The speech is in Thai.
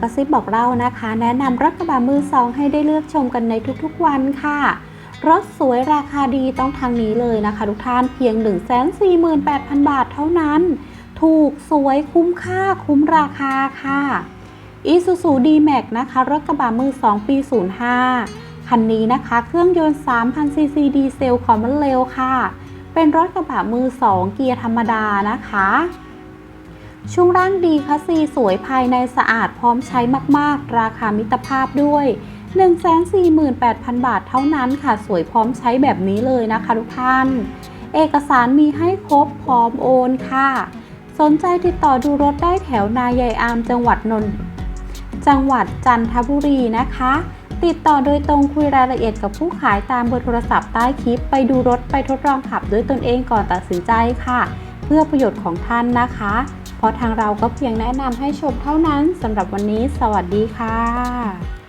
กระซิบบอกเรานะคะ แนะนำรถกระบะมือสองให้ได้เลือกชมกันในทุกๆวันค่ะ รถสวยราคาดีต้องทางนี้เลยนะคะ ทุกท่านเพียง 148,000 บาทเท่านั้น ถูกสวยคุ้มค่าคุ้มราคาค่ะ Isuzu D-Max นะคะ รถกระบะมือ2ปี 05 คันนี้นะคะ เครื่องยนต์ 3,000 ซีซีดีเซลของมันเร็วค่ะ เป็นรถกระบะมือ2เกียร์ธรรมดานะคะ ช่วงร่างดีคัสซีสวยภายในสะอาดพร้อมใช้มาก ๆ ราคามิตรภาพด้วย 148,000 บาทเท่านั้นค่ะ สวยพร้อมใช้แบบนี้เลยนะคะทุกท่าน เอกสารมีให้ครบพร้อมโอนค่ะ สนใจติดต่อดูรถได้แถวนายายอามจังหวัดนนท์จังหวัดจันทบุรีนะคะ ติดต่อโดยตรงคุยรายละเอียดกับผู้ขายตามเบอร์โทรศัพท์ใต้คลิป ไปดูรถไปทดลองขับด้วยตนเองก่อนตัดสินใจค่ะ เพื่อประโยชน์ของท่านนะคะ เพราะทางเราก็เพียงแนะนำให้ชมเท่านั้นสำหรับวันนี้ สวัสดีค่ะ